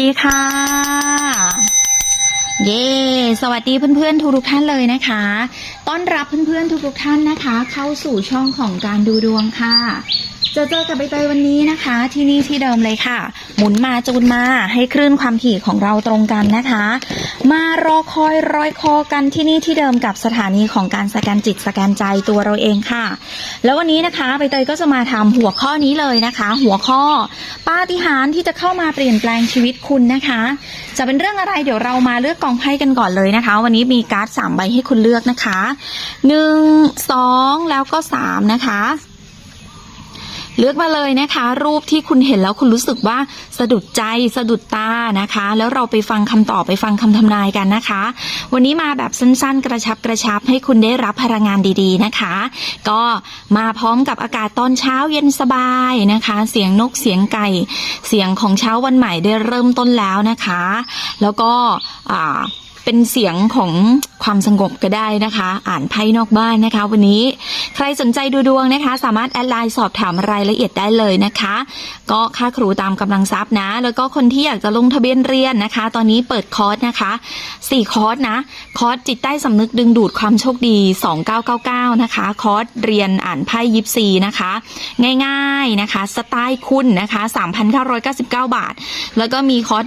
ดีค่ะ เย้สวัสดีเพื่อนๆทุกๆท่านเลยนะคะ ต้อนรับเพื่อนๆทุกๆท่านนะคะ เข้าสู่ช่องของการดูดวงค่ะ จอเจอกับใบเตยวันนี้นะคะ ที่นี่ที่เดิมเลยค่ะ หมุนมาจูนมาให้คลื่นความถี่ของเราตรงกันนะคะ มารอคอยรอยคอกันที่นี่ที่เดิมกับสถานีของการสแกนจิตสแกนใจตัวเราเองค่ะ แล้ววันนี้นะคะใบเตยก็จะมาทำหัวข้อนี้เลยนะคะ หัวข้อปาฏิหาริย์ที่จะเข้ามาเปลี่ยนแปลงชีวิตคุณนะคะ จะเป็นเรื่องอะไรเดี๋ยวเรามาเลือกกองไพ่กันก่อนเลยนะคะ วันนี้มีการ์ดสามใบให้คุณเลือกนะคะหนึ่งสองแล้วก็สามนะคะ เลือกมาเลยนะคะ รูปที่คุณเห็นแล้วคุณรู้สึกว่าสะดุดใจสะดุดตานะคะ แล้วเราไปฟังคำตอบไปฟังคำทำนายกันนะคะ วันนี้มาแบบสั้นๆ กระชับกระชับให้คุณได้รับพลังงานดีๆนะคะ ก็มาพร้อมกับอากาศตอนเช้าเย็นสบายนะคะ เสียงนกเสียงไก่ เสียงของเช้าวันใหม่ได้เริ่มต้นแล้วนะคะ แล้วก็อ่า เป็นเสียงของความสงบก็ได้นะคะ อ่านไพ่นอกบ้านนะคะ วันนี้ใครสนใจดูดวงนะคะ สามารถแอดไลน์สอบถามรายละเอียดได้เลยนะคะ ก็ค่าครูตามกำลังทรัพย์นะ แล้วก็คนที่อยากจะลงทะเบียนเรียนนะคะ ตอนนี้เปิดคอร์สนะคะ4คอร์สนะคอร์สจิตใต้สำนึกดึงดูดความโชคดี 2999 นะคะ คอร์สเรียนอ่านไพ่ยิปซีนะคะ ง่ายๆนะคะ สไตล์คุณนะคะ 3,999 บาท แล้วก็มีคอร์ส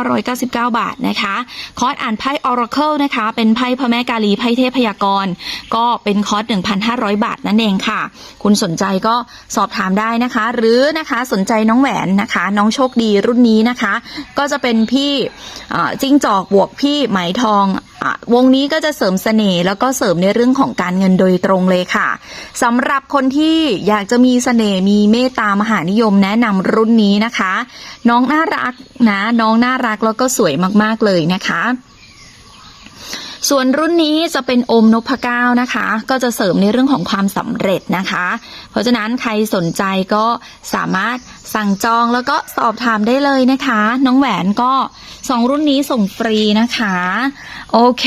1,999 บาทนะคะ คอร์สอ่านไพ่ไพ่ Oracle นะคะ เป็นไพ่พระแม่กาลีไพ่เทพยากรณ์ก็เป็นคอร์ส 1,500 บาทนั่นเองค่ะ คุณสนใจก็สอบถามได้นะคะ หรือนะคะสนใจน้องแหวนนะคะ น้องโชคดีรุ่นนี้นะคะ ก็จะเป็นพี่จิ้งจอกบวกพี่ไหมทองวงนี้ก็จะเสริมเสน่ห์แล้วก็เสริมในเรื่องของการเงินโดยตรงเลยค่ะสำหรับคนที่อยากจะมีเสน่ห์มีเมตตามหานิยมแนะนำรุ่นนี้นะคะ น้องน่ารักนะ น้องน่ารักแล้วก็สวยมากๆเลยนะคะ ส่วนรุ่นนี้จะเป็นอมนพเก้านะคะ ก็จะเสริมในเรื่องของความสำเร็จนะคะ เพราะฉะนั้นใครสนใจก็สามารถสั่งจองแล้วก็สอบถามได้เลยนะคะ น้องแหวนก็สองรุ่นนี้ส่งฟรีนะคะ โอเค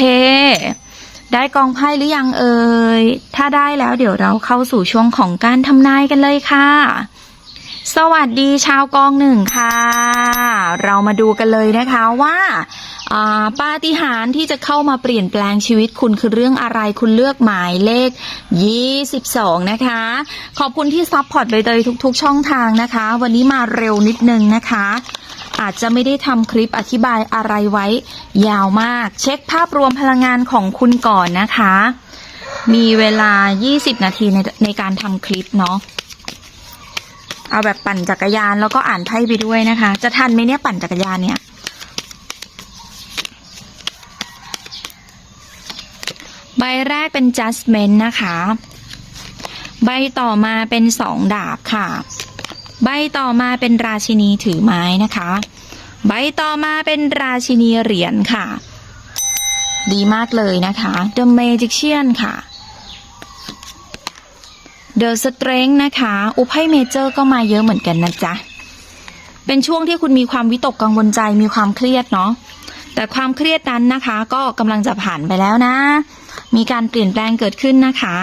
ได้กองไพ่หรือยังเอ่ยถ้าได้แล้วเดี๋ยวเราเข้าสู่ช่วงของการทำนายกันเลยค่ะ สวัสดีชาวกองหนึ่งค่ะ เรามาดูกันเลยนะคะว่าปาฏิหาริย์ที่จะเข้ามาเปลี่ยนแปลงชีวิตคุณคือเรื่องอะไรคุณเลือกหมายเลข 22 นะคะ ขอบคุณที่ซัพพอร์ตใบเตยทุก ๆ ช่องทางนะคะ วันนี้มาเร็วนิดนึงนะคะ อาจจะไม่ได้ทำคลิปอธิบายอะไรไว้ ยาวมาก เช็คภาพรวมพลังงานของคุณก่อนนะคะ มีเวลา 20 นาทีในในการทำคลิปเนาะ เอาแบบปั่นจักรยานแล้วก็อ่านไพ่ไปด้วยนะคะ จะทันไหมเนี่ยปั่นจักรยานเนี่ย ใบแรกเป็น judgment นะคะ ใบต่อมาเป็นสองดาบค่ะ ใบต่อมาเป็นราชินีถือไม้นะคะ ใบต่อมาเป็นราชินีเหรียญค่ะ ดีมากเลยนะคะ The Magician ค่ะ The Strength นะคะ อุไพ่เมเจอร์ก็มาเยอะเหมือนกันนะจ๊ะ เป็นช่วงที่คุณมีความวิตกกังวลใจ มีความเครียดเนาะ แต่ความเครียดนั้นนะคะ ก็กำลังจะผ่านไปแล้วนะ มีการเปลี่ยนแปลงเกิดขึ้นนะคะ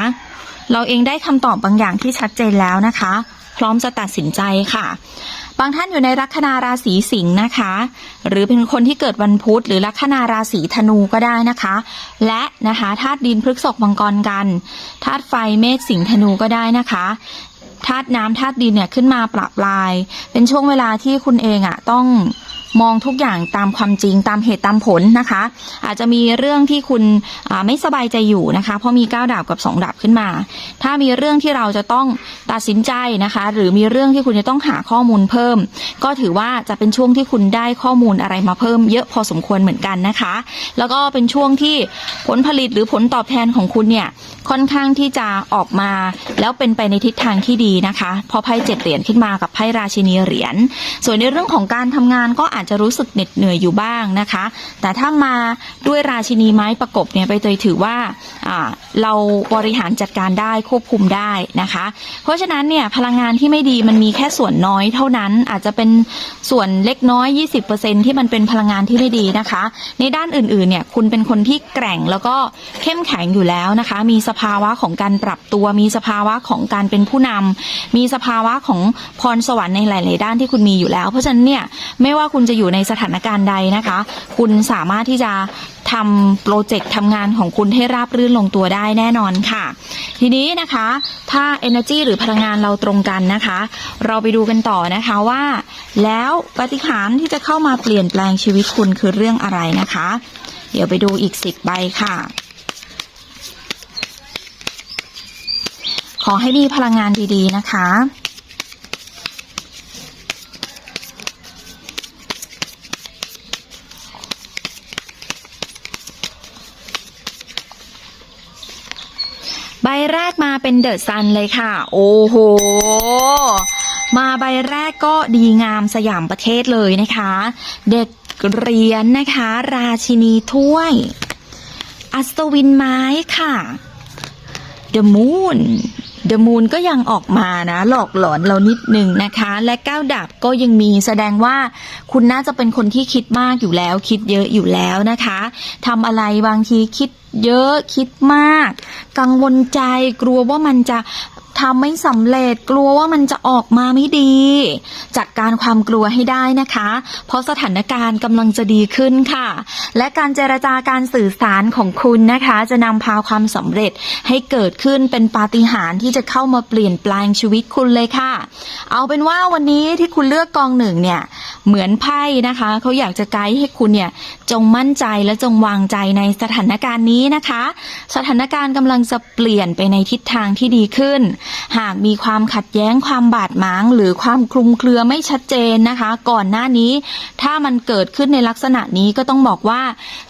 เราเองได้คำตอบบางอย่างที่ชัดเจนแล้วนะคะ พร้อมจะตัดสินใจค่ะ บางท่านอยู่ในลัคนาราศีสิงห์นะคะ หรือเป็นคนที่เกิดวันพุธหรือลัคนาราศีธนูก็ได้นะคะ และนะคะธาตุดินพฤกษกมังกรกันธาตุไฟเมษสิงห์ธนูก็ได้นะคะธาตุน้ำธาตุดินเนี่ยขึ้นมาปรับลาย เป็นช่วงเวลาที่คุณเองอะ่ะต้อง มองทุกอย่างตามความจริงตามเหตุตามผลนะคะ อาจจะมีเรื่องที่คุณไม่สบายใจอยู่นะคะ เพราะมีก้าดาบกับสองดาบขึ้นมา ถ้ามีเรื่องที่เราจะต้องตัดสินใจนะคะ หรือมีเรื่องที่คุณจะต้องหาข้อมูลเพิ่ม ก็ถือว่าจะเป็นช่วงที่คุณได้ข้อมูลอะไรมาเพิ่ม เยอะพอสมควรเหมือนกันนะคะ แล้วก็เป็นช่วงที่ผลผลิตหรือผลตอบแทนของคุณเนี่ยค่อนข้างที่จะออกมา แล้วเป็นไปในทิศทางที่ดีนะคะ พอไพ่เจ็ดเหรียญขึ้นมากับไพ่ราชินีเหรียญส่วนในเรื่องของการทำงานก็อาาจจะรู้สึกเหน็ดเหนื่อยอยู่บ้างนะคะ แต่ถ้ามาด้วยราชินีไม้ประกบเนี่ยไปเตยถือว่าเราบริหารจัดการได้ควบคุมได้นะคะ เพราะฉะนั้นเนี่ยพลังงานที่ไม่ดีมันมีแค่ส่วนน้อยเท่านั้นอาจจะเป็นส่วนเล็กน้อย 20%ที่มันเป็นพลังงานที่ไม่ดีนะคะ ในด้านอื่นๆเนี่ยคุณเป็นคนที่แกร่งแล้วก็เข้มแข็งอยู่แล้วนะคะ มีสภาวะของการปรับตัว มีสภาวะของการเป็นผู้นำมีสภาวะของพรสวรรค์ในหลาย ๆ ด้านที่คุณมีอยู่แล้ว เพราะฉะนั้นเนี่ยไม่ว่าคุณจะอยู่ในสถานการณ์ใดนะคะ คุณสามารถที่จะทำโปรเจกต์ทำงานของคุณให้ราบรื่นลงตัวได้แน่นอนค่ะ ทีนี้นะคะ ถ้า energy หรือพลังงานเราตรงกันนะคะ เราไปดูกันต่อนะคะว่า แล้วปฏิหารที่จะเข้ามาเปลี่ยนแปลงชีวิตคุณคือเรื่องอะไรนะคะ เดี๋ยวไปดูอีก10ใบค่ะ ขอให้มีพลังงานดีๆนะคะ บแรกมาเป็นเดอะซันเลยค่ะ โอ้โห มาใบแรกก็ดีงามสยามประเทศเลยนะคะ เด็กเรียนนะคะ ราชินีถ้วย อัศวินไม้ค่ะ The Moon เดอะมูนก็ยังออกมานะหลอกหลอนเรานิดหนึ่งนะคะ และก้าวดับก็ยังมีแสดงว่าคุณน่าจะเป็นคนที่คิดมากอยู่แล้ว คิดเยอะอยู่แล้วนะคะทำอะไรบางทีคิดเยอะคิดมาก กังวลใจกลัวว่ามันจะ ทำไม่สำเร็จกลัวว่ามันจะออกมาไม่ดี จัดการความกลัวให้ได้นะคะ เพราะสถานการณ์กำลังจะดีขึ้นค่ะ และการเจรจาการสื่อสารของคุณนะคะ จะนำพาความสำเร็จให้เกิดขึ้นเป็นปาฏิหาริย์ที่จะเข้ามาเปลี่ยนแปลงชีวิตคุณเลยค่ะ เอาเป็นว่าวันนี้ที่คุณเลือกกองหนึ่งเนี่ย เหมือนไพ่นะคะเขาอยากจะไกด์ให้คุณเนี่ยจงมั่นใจและจงวางใจในสถานการณ์นี้นะคะ สถานการณ์กำลังจะเปลี่ยนไปในทิศทางที่ดีขึ้น หากมีความขัดแย้งความบาดหมาง หรือความคลุมเครือไม่ชัดเจนนะคะ ก่อนหน้านี้ ถ้ามันเกิดขึ้นในลักษณะนี้ก็ต้องบอกว่า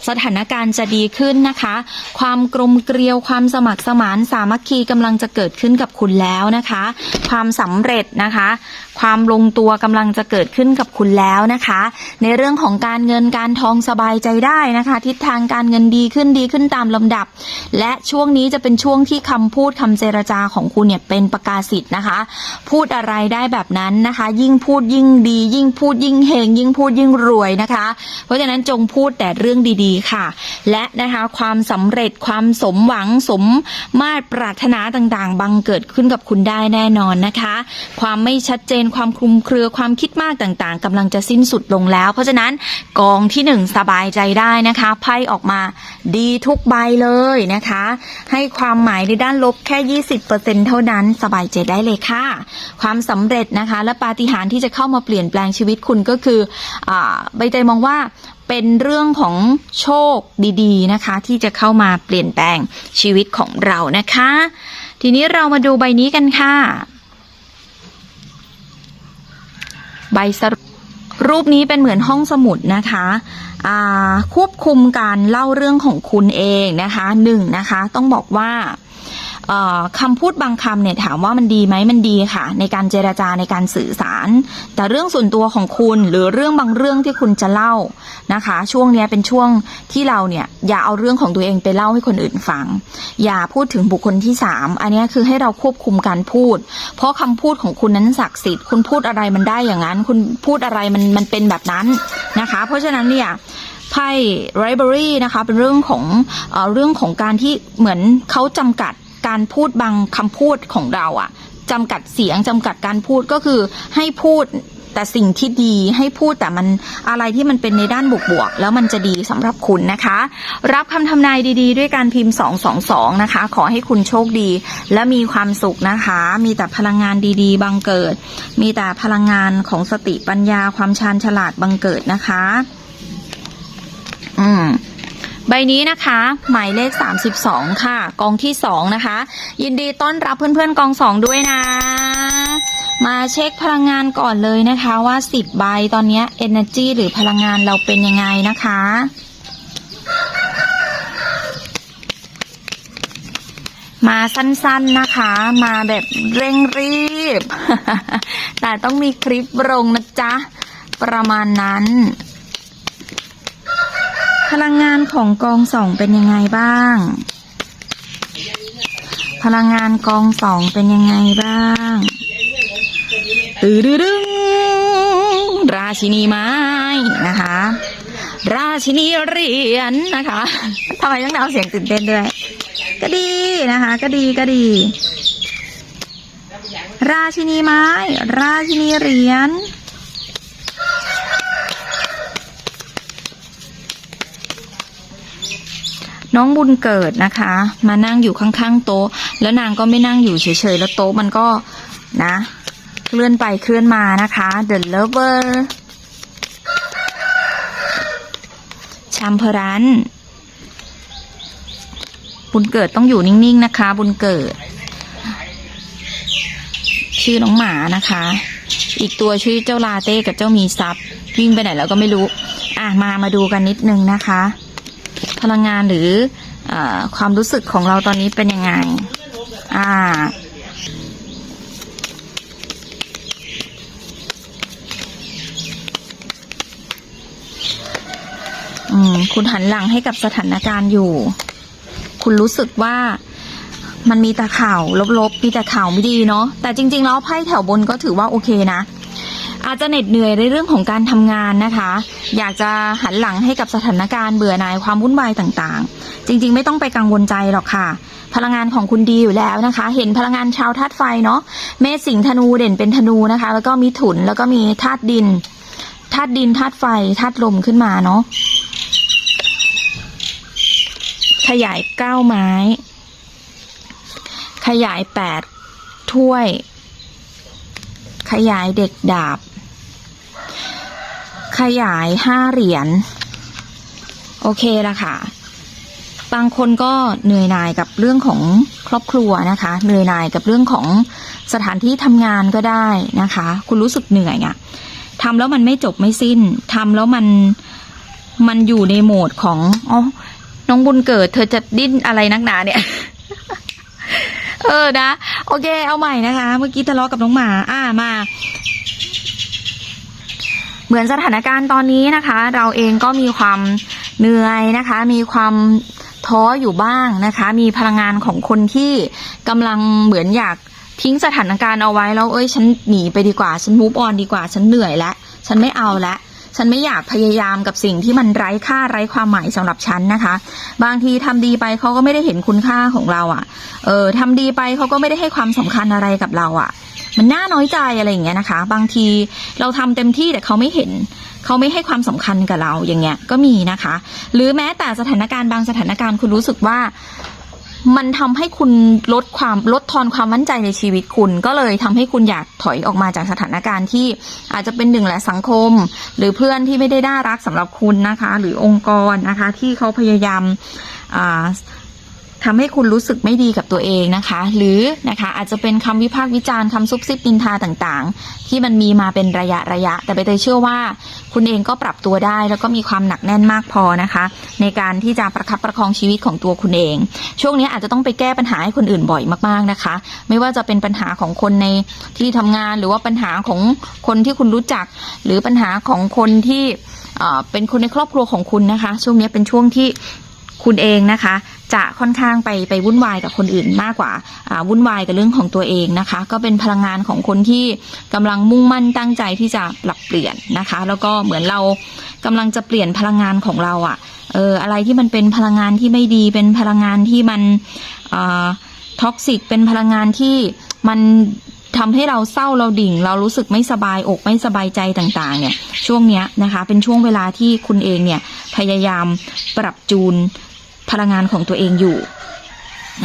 สถานการณ์จะดีขึ้นนะคะ ความกลมเกลียวความสมัครสมานสามัคคีกำลังจะเกิดขึ้นกับคุณแล้วนะคะ ความสำเร็จนะคะ ความลงตัวกำลังจะเกิดขึ้นกับคุณแล้วนะคะ ในเรื่องของการเงินการทองสบายใจได้นะคะ ทิศทางการเงินดีขึ้นดีขึ้นตามลำดับ และช่วงนี้จะเป็นช่วงที่คำพูดคำเจรจาของคุณเนี่ยเป็นประกาศสิทธิ์นะคะ พูดอะไรได้แบบนั้นนะคะ ยิ่งพูดยิ่งดี ยิ่งพูดยิ่งเฮงยิ่งพูดยิ่งรวยนะคะ เพราะฉะนั้นจงพูดแต่เรื่องดีๆค่ะ และนะคะความสำเร็จความสมหวังสมมาตรปรารถนาต่างๆ บังเกิดขึ้นกับคุณได้แน่นอนนะคะ ความไม่ชัดเจนความคลุมเครือความคิดมากต่างๆกำลังจะสิ้นสุดลงแล้ว เพราะฉะนั้นกองที่หนึ่งสบายใจได้นะคะไพ่ออกมาดีทุกใบเลยนะคะ ให้ความหมายในด้านลบแค่ 20%เท่านั้นสบายใจได้เลยค่ะ ความสำเร็จนะคะ และปาฏิหาริย์ที่จะเข้ามาเปลี่ยนแปลงชีวิตคุณก็คืออใบเตยมองว่าเป็นเรื่องของโชคดีๆนะคะ ที่จะเข้ามาเปลี่ยนแปลงชีวิตของเรานะคะ ทีนี้เรามาดูใบนี้กันค่ะ ใบสรุปรูปนี้เป็นเหมือนห้องสมุดนะคะควบคุมการเล่าเรื่องของคุณเองนะคะหนึ่งนะคะต้องบอกว่าคำพูดบางคำเนี่ยถามว่ามันดีไหมมันดีค่ะ ในการเจรจาในการสื่อสาร แต่เรื่องส่วนตัวของคุณหรือเรื่องบางเรื่องที่คุณจะเล่านะคะ ช่วงนี้เป็นช่วงที่เราเนี่ย อย่าเอาเรื่องของตัวเองไปเล่าให้คนอื่นฟัง อย่าพูดถึงบุคคลที่สามอันนี้คือให้เราควบคุมการพูด เพราะคำพูดของคุณนั้นศักดิ์สิทธิ์คุณพูดอะไรมันได้อย่างนั้น คุณพูดอะไรมันมันเป็นแบบนั้นนะคะ เพราะฉะนั้นเนี่ยไพ่ไรเบอรี่นะคะเป็นเรื่องของเอเรื่องของการที่เหมือนเขาจำกัดการพูดบางคำพูดของเราอะจำกัดเสียงจำกัดการพูดก็คือให้พูด แต่สิ่งที่ดีให้พูดแต่มันอะไรที่มันเป็นในด้านบวกๆแล้วมันจะดีสำหรับคุณนะคะ รับคำทำนายดี ๆ ด้วยการพิมพ์ 222 นะคะ ขอให้คุณโชคดี และมีความสุขนะคะ มีแต่พลังงานดีๆ บังเกิด มีแต่พลังงานของสติปัญญาความชาญฉลาดบังเกิดนะคะ อืม ใบนี้นะคะ หมายเลข 32 ค่ะ กองที่ 2 นะคะ ยินดีต้อนรับเพื่อนๆกอง 2 ด้วยนะ มาเช็คพลังงานก่อนเลยนะคะว่า 10 ใบตอนนี้ energy หรือพลังงานเราเป็นยังไงนะคะมาสั้นๆนะคะ มาแบบเร่งรีบ แต่ต้องมีคลิปลงนะจ๊ะ ประมาณนั้น พลังงานของกองสองเป็นยังไงบ้าง พลังงานกองสองเป็นยังไงบ้าง ตือดึงราชินีไม้นะคะ ราชินีเหรียญนะคะทำไมต้องเอาเสียงตื่นเต้นด้วย ก็ดีนะคะ ก็ดีก็ดี ราชินีไม้ ราชินีเหรียญ น้องบุญเกิดนะคะ มานั่งอยู่ข้างๆโต๊ะ แล้วนางก็ไม่นั่งอยู่เฉยๆ แล้วโต๊ะมันก็นะ เคลื่อนไปเคลื่อนมานะคะ The Lover ชัมเพรันบุญเกิดต้องอยู่นิ่งๆนะคะ บุญเกิด ชื่อน้องหมานะคะ อีกตัวชื่อเจ้าลาเต้กับเจ้ามีซับวิ่งไปไหนแล้วก็ไม่รู้ อะมามาดูกันนิดนึงนะคะ พลังงานหรือออความรู้สึกของเราตอนนี้เป็นยังไง อ่า อืม คุณหันหลังให้กับสถานการณ์อยู่ คุณรู้สึกว่ามันมีแต่ข่าวลบๆ มีแต่ข่าวไม่ดีเนาะ แต่จริง ๆ แล้วไพ่แถวบนก็ถือว่าโอเคนะ อาจจะเหน็ดเหนื่อยในเรื่องของการทำงานนะคะ อยากจะหันหลังให้กับสถานการณ์เบื่อหน่ายความวุ่นวายต่างๆ จริงๆ ไม่ต้องไปกังวลใจหรอกค่ะ พลังงานของคุณดีอยู่แล้วนะคะ เห็นพลังงานชาวธาตุไฟเนาะเมษสิงธนูเด่นเป็นธนูนะคะ แล้วก็มีถุนแล้วก็มีธาตุดินธาตุดินธาตุไฟธาตุลมขึ้นมาเนาะขยายเก้าไม้ ขยายแปดถ้วย ขยายเด็กดาบ ขยายห้าเหรียญ โอเคละค่ะ บางคนก็เหนื่อยหน่ายกับเรื่องของครอบครัวนะคะ เหนื่อยหน่ายกับเรื่องของสถานที่ทำงานก็ได้นะคะ คุณรู้สึกเหนื่อยอะทำแล้วมันไม่จบไม่สิ้นทำแล้วมันมันอยู่ในโหมดของอ๋อน้องบุญเกิด เธอจะดิ้นอะไรนักหนาเนี่ย เออนะ โอเค เอาใหม่นะคะ เมื่อกี้ทะเลาะกับน้องหมา อ่ามา เหมือนสถานการณ์ตอนนี้นะคะ เราเองก็มีความเหนื่อยนะคะ มีความท้ออยู่บ้างนะคะ มีพลังงานของคนที่กำลังเหมือนอยากทิ้งสถานการณ์เอาไว้แล้วเอ้ยฉันหนีไปดีกว่า ฉันมูฟออนดีกว่า ฉันเหนื่อยแล้ว ฉันไม่เอาแล้วฉันไม่อยากพยายามกับสิ่งที่มันไร้ค่าไร้ความหมายสำหรับฉันนะคะ บางทีทำดีไปเขาก็ไม่ได้เห็นคุณค่าของเราอะ่ะ เออทำดีไปเขาก็ไม่ได้ให้ความสำคัญอะไรกับเราอะ่ะ มันน่าน้อยใจอะไรอย่างเงี้ยนะคะ บางทีเราทำเต็มที่แต่เขาไม่เห็น เขาไม่ให้ความสำคัญกับเราอย่างเงี้ยก็มีนะคะ หรือแม้แต่สถานการณ์บางสถานการณ์คุณรู้สึกว่ามันทำให้คุณลดความลดทอนความมั่นใจในชีวิตคุณ ก็เลยทำให้คุณอยากถอยออกมาจากสถานการณ์ที่อาจจะเป็นหนึ่งแหละสังคม หรือเพื่อนที่ไม่ได้น่ารักสำหรับคุณนะคะ หรือองค์กรนะคะ ที่เขาพยายาม อ่าทำให้คุณรู้สึกไม่ดีกับตัวเองนะคะ หรือนะคะอาจจะเป็นคำวิพากษ์วิจารณ์คำซุบซิบนินทาต่างๆ ที่มันมีมาเป็นระยะระยะ แต่ใบเตยเชื่อว่า คุณเองก็ปรับตัวได้ แล้วก็มีความหนักแน่นมากพอนะคะ ในการที่จะประคับประคองชีวิตของตัวคุณเอง ช่วงนี้อาจจะต้องไปแก้ปัญหาให้คนอื่นบ่อยมากๆนะคะ ไม่ว่าจะเป็นปัญหาของคนในที่ทำงานหรือว่าปัญหาของคนที่คุณรู้จัก หรือปัญหาของคนที่เป็นคนในครอบครัวของคุณนะคะ ช่วงนี้เป็นช่วงที่คุณเองนะคะ จะค่อนข้างไปไปวุ่นวายกับคนอื่นมากกว่าวุ่นวายกับเรื่องของตัวเองนะคะ ก็เป็นพลังงานของคนที่กำลังมุ่งมั่นตั้งใจที่จะปรับเปลี่ยนนะคะ แล้วก็เหมือนเรากำลังจะเปลี่ยนพลังงานของเราอะ่ะเอออะไรที่มันเป็นพลังงานที่ไม่ดีเป็นพลังงานที่มันท็อกซิกเป็นพลังงานที่มันทำให้เราเศร้าเราดิ่ง เรารู้สึกไม่สบายอกไม่สบายใจต่างๆ เนี่ย ช่วงเนี้ยนะคะ เป็นช่วงเวลาที่คุณเองเนี่ยพยายามปรับจูน พลังงานของตัวเองอยู่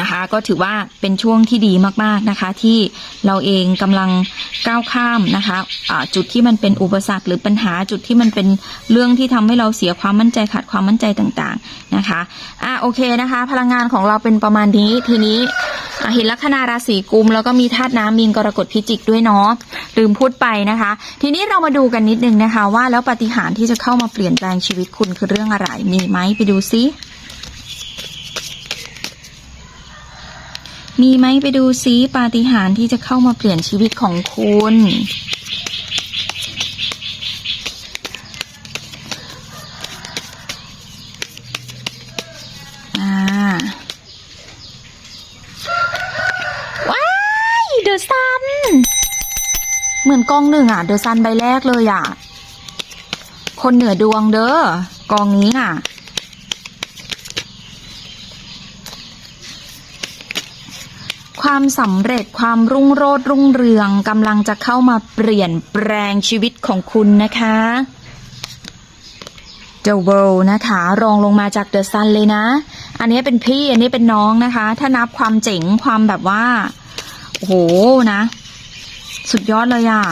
นะคะก็ถือว่าเป็นช่วงที่ดีมากๆนะคะ ที่เราเองกำลังก้าวข้ามนะคะะจุดที่มันเป็นอุปสรรคหรือปัญหาจุดที่มันเป็นเรื่องที่ทำให้เราเสียความมั่นใจขาดความมั่นใจต่างๆนะคะอะโอเคนะคะ พลังงานของเราเป็นประมาณนี้ทีนี้เห็นลัคนาราศีกุม แล้วก็มีธาตุน้ำมีนกรกฎพิจิกด้วยเนาะลืมพูดไปนะคะ ทีนี้เรามาดูกันนิดนึงนะคะ ว่าแล้วปาฏิหารย์ที่จะเข้ามาเปลี่ยนแปลงชีวิตคุณคือเรื่องอะไรมีไหมไปดูซิ มีไหมไปดูซิปาฏิหาริย์ที่จะเข้ามาเปลี่ยนชีวิตของคุณ อ่า ว้ายเดอะซัน เหมือนกองหนึ่งอะ เดอะซันใบแรกเลยอะ คนเหนือดวงเด้อกองนี้น่ะ ความสำเร็จความรุ่งโรจน์รุ่งเรืองกำลังจะเข้ามาเปลี่ยนแปลงชีวิตของคุณนะคะเดอะเวิลด์นะคะ รองลงมาจากเดอะซันเลยนะ อันนี้เป็นพี่อันนี้เป็นน้องนะคะ ถ้านับความเจ๋งความแบบว่า โอ้โหนะ สุดยอดเลยอะ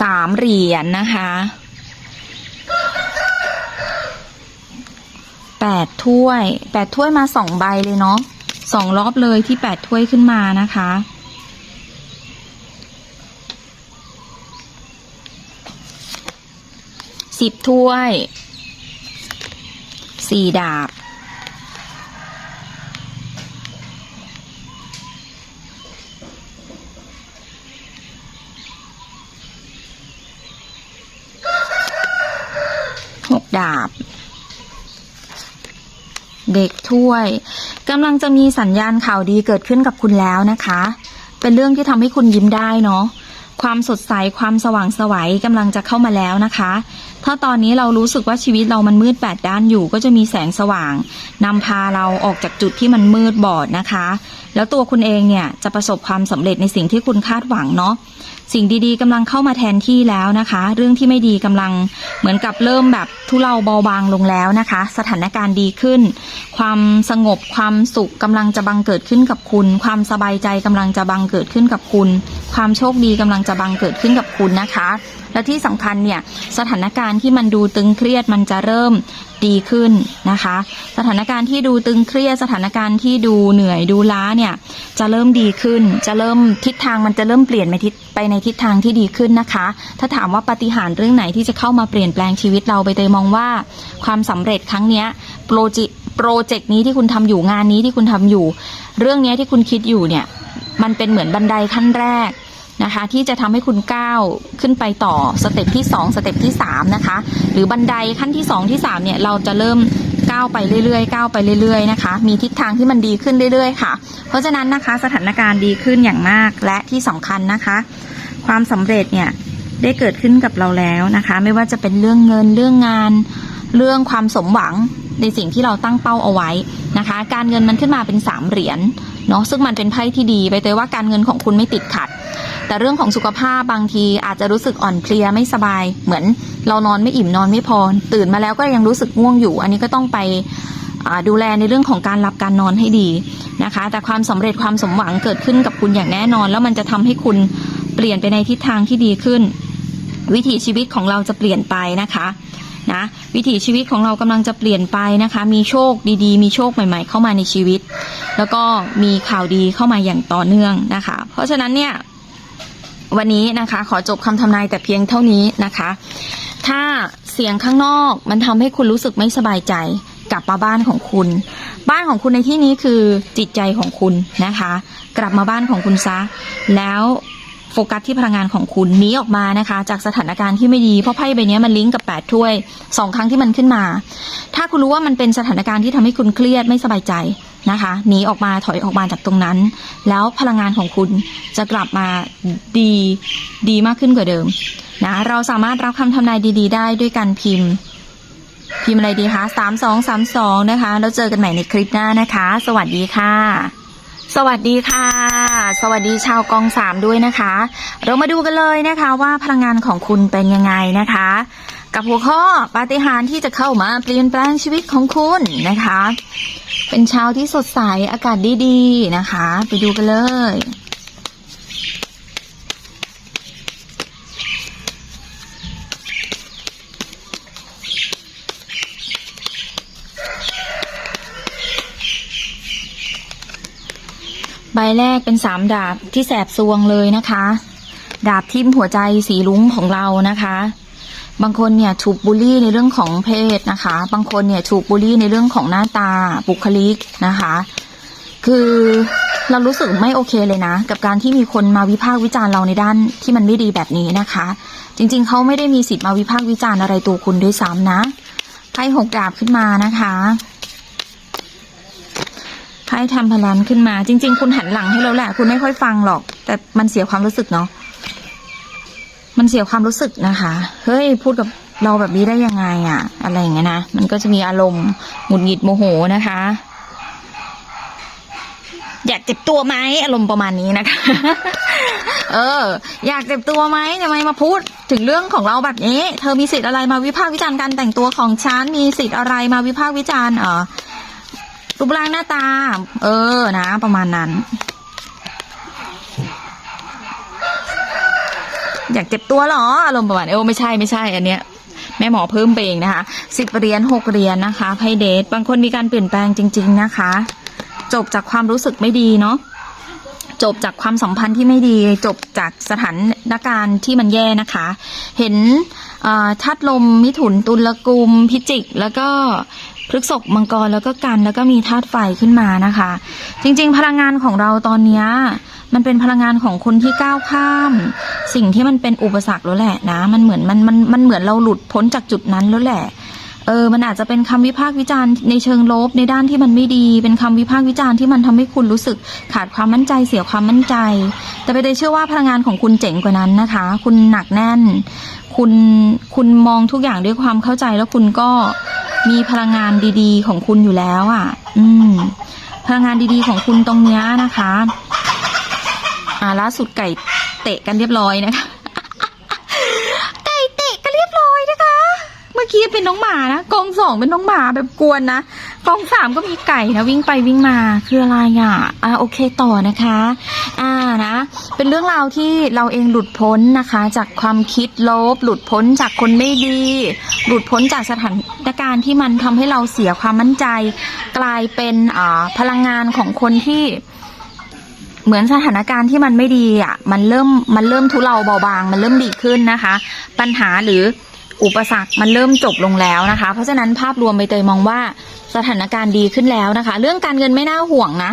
สามเหรียญนะคะ แปดถ้วยแปดถ้วยมาสองใบเลยเนาะสองรอบเลยที่แปดถ้วยขึ้นมานะคะ สิบถ้วย สี่ดาบ หกดาบ เด็กถ้วยกำลังจะมีสัญญาณข่าวดีเกิดขึ้นกับคุณแล้วนะคะ เป็นเรื่องที่ทำให้คุณยิ้มได้เนาะความสดใสความสว่างไสวัยกำลังจะเข้ามาแล้วนะคะ ถ้าตอนนี้เรารู้สึกว่าชีวิตเรามันมืดแปดด้านอยู่ ก็จะมีแสงสว่างนำพาเราออกจากจุดที่มันมืดบอดนะคะ แล้วตัวคุณเองเนี่ยจะประสบความสำเร็จในสิ่งที่คุณคาดหวังเนาะ สิ่งดีๆกำลังเข้ามาแทนที่แล้วนะคะ เรื่องที่ไม่ดีกำลังเหมือนกับเริ่มแบบทุเลาเบาบางลงแล้วนะคะ สถานการณ์ดีขึ้น ความสงบความสุขกำลังจะบังเกิดขึ้นกับคุณ ความสบายใจกำลังจะบังเกิดขึ้นกับคุณ ความโชคดีกำลังจะบังเกิดขึ้นกับคุณนะคะ และที่สำคัญเนี่ยสถานการณ์ที่มันดูตึงเครียดมันจะเริ่มดีขึ้นนะคะ สถานการณ์ที่ดูตึงเครียดสถานการณ์ที่ดูเหนื่อยดูล้าเนี่ยจะเริ่มดีขึ้น จะเริ่มทิศทางมันจะเริ่มเปลี่ยนไปทิศ ไปในทิศทางที่ดีขึ้นนะคะ ถ้าถามว่าปฏิหารเรื่องไหนที่จะเข้ามาเปลี่ยนแปลงชีวิตเราไปเตยมองว่า ความสำเร็จครั้งเนี้ยโปรเจโปรเจกต์นี้ที่คุณทำอยู่งานนี้ที่คุณทำอยู่ เรื่องนี้ที่คุณคิดอยู่เนี่ยมันเป็นเหมือนบันไดขั้นแรกนะคะที่จะทำให้คุณก้าวขึ้นไปต่อสเต็ปที่ 2 สเต็ปที่ 3 นะคะ หรือบันไดขั้นที่ 2 ที่ 3 เนี่ย เราจะเริ่ม ก้าวไปเรื่อยๆก้าวไปเรื่อยๆนะคะ มีทิศทางที่มันดีขึ้นเรื่อยๆค่ะ เพราะฉะนั้นนะคะสถานการณ์ดีขึ้นอย่างมากและที่สำคัญนะคะ ความสำเร็จเนี่ยได้เกิดขึ้นกับเราแล้วนะคะ ไม่ว่าจะเป็นเรื่องเงินเรื่องงาน เรื่องความสมหวังในสิ่งที่เราตั้งเป้าเอาไว้นะคะ การเงินมันขึ้นมาเป็นสามเหรียญเนาะซึ่งมันเป็นไพ่ที่ดีไปเตยว่าการเงินของคุณไม่ติดขัด แต่เรื่องของสุขภาพบางทีอาจจะรู้สึกอ่อนเพลียไม่สบาย เหมือนเรานอนไม่อิ่มนอนไม่พอ ตื่นมาแล้วก็ยังรู้สึกง่วงอยู่ อันนี้ก็ต้องไปดูแลในเรื่องของการหลับการนอนให้ดีนะคะ แต่ความสำเร็จความสมหวังเกิดขึ้นกับคุณอย่างแน่นอน แล้วมันจะทำให้คุณเปลี่ยนไปในทิศทางที่ดีขึ้น วิถีชีวิตของเราจะเปลี่ยนไปนะคะนะวิถีชีวิตของเรากำลังจะเปลี่ยนไปนะคะ มีโชคดีๆ มีโชคใหม่ ๆ เข้ามาในชีวิต แล้วก็มีข่าวดีเข้ามาอย่างต่อเนื่องนะคะ เพราะฉะนั้นเนี่ย วันนี้นะคะ ขอจบคำทำนายแต่เพียงเท่านี้นะคะ ถ้าเสียงข้างนอกมันทำให้คุณรู้สึกไม่สบายใจกลับมาบ้านของคุณ บ้านของคุณในที่นี้คือจิตใจของคุณนะคะ กลับมาบ้านของคุณซะ แล้ว โฟกัสที่พลังงานของคุณหนีออกมานะคะ จากสถานการณ์ที่ไม่ดีเพราะไพ่ใบนี้มันลิงก์กับ8ถ้วยสองครั้งที่มันขึ้นมา ถ้าคุณรู้ว่ามันเป็นสถานการณ์ที่ทำให้คุณเครียดไม่สบายใจนะคะหนีออกมาถอยออกมาจากตรงนั้น แล้วพลังงานของคุณจะกลับมาดีดีมากขึ้นกว่าเดิมนะเราสามารถรับคำทำนายดี ๆ ได้ด้วยการพิมพ์ พิมพ์อะไรดีคะสามสองสามสองนะคะ แล้วเจอกันใหม่ในคลิปหน้านะคะ สวัสดีค่ะ สวัสดีค่ะ สวัสดีชาวกองสามด้วยนะคะ เรามาดูกันเลยนะคะว่าพลังงานของคุณเป็นยังไงนะคะ กับหัวข้อปาฏิหาริย์ที่จะเข้ามาเปลี่ยนแปลงชีวิตของคุณนะคะ เป็นเช้าที่สดใสอากาศดีๆนะคะ ไปดูกันเลย แรกเป็นสามดาบที่แสบซวงเลยนะคะ ดาบทิ่มหัวใจสีลุ้งของเรานะคะ บางคนเนี่ยถูกบูลลี่ในเรื่องของเพศนะคะ บางคนเนี่ยถูกบูลลี่ในเรื่องของหน้าตาบุคลิกนะคะ คือเรารู้สึกไม่โอเคเลยนะ กับการที่มีคนมาวิพากษ์วิจารณ์เราในด้านที่มันไม่ดีแบบนี้นะคะ จริงๆ เขาไม่ได้มีสิทธิ์มาวิพากษ์วิจารณ์อะไรตัวคุณด้วยซ้ำนะไพ่หกดาบขึ้นมานะคะ ไพ่ทำพลันขึ้นมา จริง ๆ คุณหันหลังให้เราแหละ คุณไม่ค่อยฟังหรอก แต่มันเสียความรู้สึกเนาะมันเสียความรู้สึกนะคะ เฮ้ย พูดกับเราแบบนี้ได้ยังไงอะอะไรอย่างเงี้ยนะ มันก็จะมีอารมณ์หงุดหงิดโมโหนะคะ อยากเจ็บตัวไหมอารมณ์ประมาณนี้นะคะ เออ อยากเจ็บตัวไหมทำไมมาพูดถึงเรื่องของเราแบบนี้ เธอมีสิทธิ์อะไรมาวิพากษ์วิจารณ์การแต่งตัวของฉันมีสิทธิ์อะไรมาวิพากษ์วิจารณ์เออ รูปร่างหน้าตา เออนะ ประมาณนั้น อยากเจ็บตัวหรออารมณ์ประมาณเออไม่ใช่ไม่ใช่อันเนี้ยแม่หมอเพิ่มไปเองนะคะสิบเหรียญหกเหรียญนะคะไพ่เดทบางคนมีการเปลี่ยนแปลงจริง ๆนะคะ จบจากความรู้สึกไม่ดีเนาะจบจากความสัมพันธ์ที่ไม่ดี จบจากสถานการณ์ที่มันแย่นะคะ เห็นเอ่อธาตุลมมิถุนตุลกุมพิจิก แล้วก็ พฤกษกมังกรแล้วก็กันแล้วก็มีธาตุไฟขึ้นมานะคะ จริงๆ พลังงานของเราตอนนี้มันเป็นพลังงานของคนที่ก้าวข้าม สิ่งที่มันเป็นอุปสรรคแล้วแหละนะ มันเหมือนมันมันมันเหมือนเราหลุดพ้นจากจุดนั้นแล้วแหละเออ มันอาจจะเป็นคำวิพากษ์วิจารณ์ในเชิงลบในด้านที่มันไม่ดี เป็นคำวิพากษ์วิจารณ์ที่มันทำให้คุณรู้สึกขาดความมั่นใจเสียความมั่นใจ แต่ไปเตยเชื่อว่าพลังงานของคุณเจ๋งกว่านั้นนะคะ คุณหนักแน่น คุณ คุณมองทุกอย่างด้วยความเข้าใจแล้วคุณก็ มีพลังงานดีๆ ของคุณอยู่แล้วอะ อืม พลังงานดีๆของคุณตรงเนี้ยนะคะ อ่าล่าสุดไก่เตะกันเรียบร้อยนะคะ ไก่เตะกันเรียบร้อยนะคะ เมื่อกี้เป็นน้องหมานะกองสองเป็นน้องหมาแบบกวนนะกองสามก็มีไก่นะวิ่งไปวิ่งมาคืออะไรอะ อ่าโอเคต่อนะคะ อ่านะ เป็นเรื่องราวที่เราเองหลุดพ้นนะคะ จากความคิดลบ หลุดพ้นจากคนไม่ดี หลุดพ้นจากสถานการณ์ที่มันทำให้เราเสียความมั่นใจ กลายเป็นอ่าพลังงานของคนที่เหมือนสถานการณ์ที่มันไม่ดีอะ มันเริ่มมันเริ่มทุเลาเบาบาง มันเริ่มดีขึ้นนะคะ ปัญหาหรืออุปสรรคมันเริ่มจบลงแล้วนะคะ เพราะฉะนั้นภาพรวมใบเตยมองว่าสถานการณ์ดีขึ้นแล้วนะคะ เรื่องการเงินไม่น่าห่วงนะ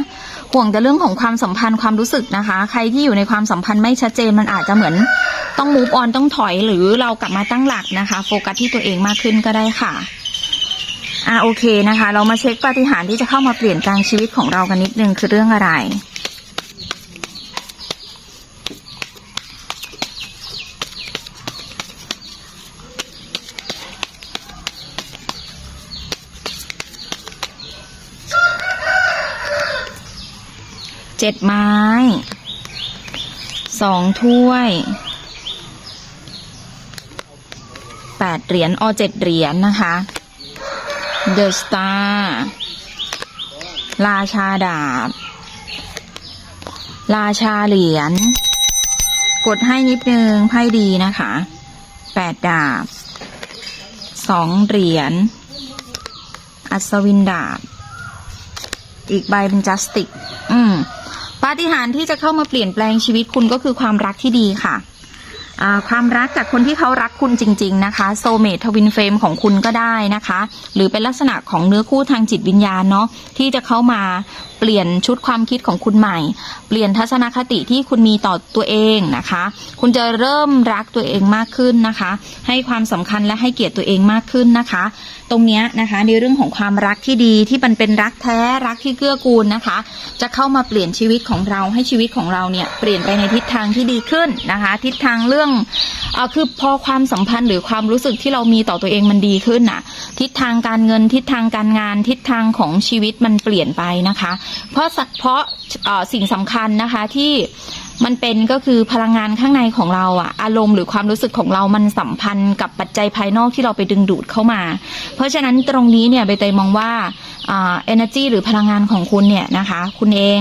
ห่วงแต่เรื่องของความสัมพันธ์ความรู้สึกนะคะ ใครที่อยู่ในความสัมพันธ์ไม่ชัดเจนมันอาจจะเหมือนต้อง move on ต้องถอยหรือเรากลับมาตั้งหลักนะคะ โฟกัสที่ตัวเองมากขึ้นก็ได้ค่ะอ่าโอเคนะคะ เรามาเช็คปฏิหารที่จะเข้ามาเปลี่ยนแปลงชีวิตของเรากันนิดนึงคือเรื่องอะไร เจ็ดไม้สองถ้วยแปดเหรียญออเจ็ดเหรียญนะคะเดอะสตาร์ราชาดาบ ราชาเหรียญ กดให้นิดนึงไพ่ดีนะคะแปดดาบสองเหรียญ อัศวินดาบ อีกใบเป็นจัสติก อืม ปาฏิหาริย์ที่จะเข้ามาเปลี่ยนแปลงชีวิตคุณก็คือความรักที่ดีค่ะความรักจากคนที่เขารักคุณจริง ๆ นะคะโซเมททวินเฟรมของคุณก็ได้นะคะ หรือเป็นลักษณะของเนื้อคู่ทางจิตวิญญาณเนาะที่จะเข้ามา ปลี่ยนชุดความคิดของคุณใหม่ เปลี่ยนทัศนคติที่คุณมีต่อตัวเองนะคะ คุณจะเริ่มรักตัวเองมากขึ้นนะคะ ให้ความสำคัญและให้เกียรติตัวเองมากขึ้นนะคะ ตรงนี้นะคะในเรื่องของความรักที่ดีที่มันเป็นรักแท้รักที่เกื้อกูลนะคะ จะเข้ามาเปลี่ยนชีวิตของเราให้ชีวิตของเราเนี่ยเปลี่ยนไปในทิศทางที่ดีขึ้นนะคะ ทิศทางเรื่องออคือพอความสัมพันธ์หรือความรู้สึกที่เรามีต่อตัวเองมันดีขึ้นน่ะ ทิศทางการเงินทิศทางการงานทิศทางของชีวิตมันเปลี่ยนไปนะคะเพราะสักเพราะเอ่อสิ่งสำคัญนะคะที่มันเป็นก็คือพลังงานข้างในของเราอะอารมณ์หรือความรู้สึกของเรามันสัมพันธ์กับปัจจัยภายนอกที่เราไปดึงดูดเข้ามา เพราะฉะนั้นตรงนี้เนี่ยใบเตยมองว่าเอ่า energy หรือพลังงานของคุณเนี่ยนะคะ คุณเอง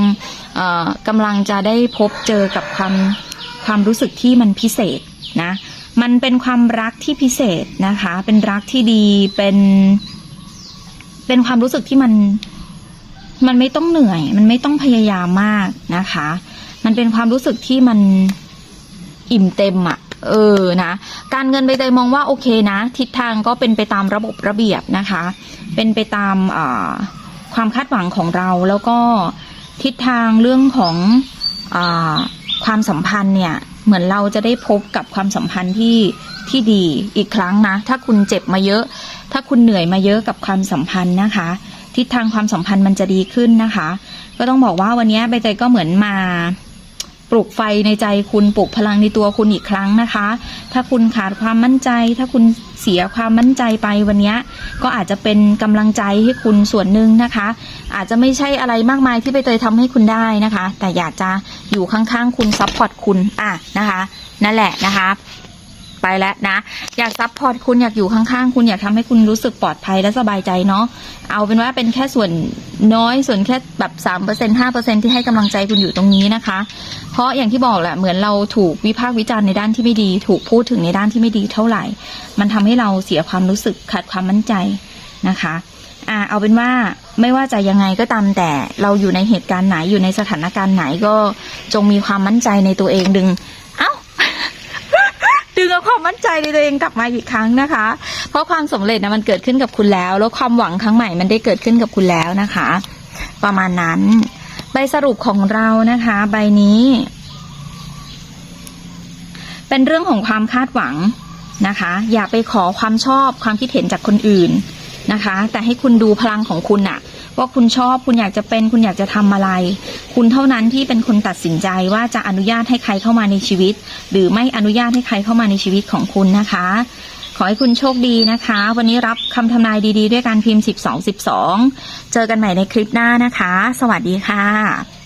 เออกำลังจะได้พบเจอกับความความรู้สึกที่มันพิเศษนะ มันเป็นความรักที่พิเศษนะคะ เป็นรักที่ดีเป็น เป็นความรู้สึกที่มัน มันไม่ต้องเหนื่อย มันไม่ต้องพยายามมากนะคะ มันเป็นความรู้สึกที่มันอิ่มเต็มอะ่ะเออนะ การเงินใบเตยมองว่าโอเคนะ ทิศทางก็เป็นไปตามระบบระเบียบนะคะ เป็นไปตามอ่าความคาดหวังของเราแล้วก็ทิศทางเรื่องของอความสัมพันธ์เนี่ย เหมือนเราจะได้พบกับความสัมพันธ์ที่ที่ดีอีกครั้งนะ ถ้าคุณเจ็บมาเยอะ ถ้าคุณเหนื่อยมาเยอะกับความสัมพันธ์นะคะ ทิศทางความสัมพันธ์มันจะดีขึ้นนะคะ ก็ต้องบอกว่าวันนี้ใบเตยก็เหมือนมาปลุกไฟในใจคุณปลุกพลังในตัวคุณอีกครั้งนะคะ ถ้าคุณขาดความมั่นใจ ถ้าคุณเสียความมั่นใจไปวันนี้ก็อาจจะเป็นกำลังใจให้คุณส่วนหนึ่งนะคะ อาจจะไม่ใช่อะไรมากมายที่ใบเตยทำให้คุณได้นะคะ แต่อยากจะอยู่ข้างๆ คุณซัพพอร์ตคุณอะนะคะ นั่นแหละนะคะ ไปแล้วนะ อยากซัพพอร์ตคุณอยากอยู่ข้างๆ คุณอยากทำให้คุณรู้สึกปลอดภัยและสบายใจเนาะเอาเป็นว่าเป็นแค่ส่วนน้อยส่วนแค่แบบสามเปอร์เซ็นห้าเปอร์เซ็นที่ให้กำลังใจคุณอยู่ตรงนี้นะคะ เพราะอย่างที่บอกแหละเหมือนเราถูกวิพากษ์วิจารณ์ในด้านที่ไม่ดี ถูกพูดถึงในด้านที่ไม่ดีเท่าไหร่ มันทำให้เราเสียความรู้สึกขาดความมั่นใจนะคะอ่าเอาเป็นว่าไม่ว่าจะยังไงก็ตามแต่เราอยู่ในเหตุการณ์ไหนอยู่ในสถานการณ์ไหนก็จงมีความมั่นใจในตัวเองดึง ความมั่นใจในตัวเองกลับมาอีกครั้งนะคะ เพราะความสำเร็จนะมันเกิดขึ้นกับคุณแล้ว แล้วความหวังครั้งใหม่มันได้เกิดขึ้นกับคุณแล้วนะคะ ประมาณนั้น ใบสรุปของเรานะคะ ใบนี้ เป็นเรื่องของความคาดหวังนะคะ อย่าไปขอความชอบความคิดเห็นจากคนอื่น นะคะ แต่ให้คุณดูพลังของคุณอะว่าคุณชอบคุณอยากจะเป็น คุณอยากจะทำอะไร คุณเท่านั้นที่เป็นคนตัดสินใจว่าจะอนุญาตให้ใครเข้ามาในชีวิต หรือไม่อนุญาตให้ใครเข้ามาในชีวิตของคุณนะคะ ขอให้คุณโชคดีนะคะ วันนี้รับคำทำนายดีๆ ด้วยการพิมพ์ 12 12 เจอกันใหม่ในคลิปหน้านะคะ สวัสดีค่ะ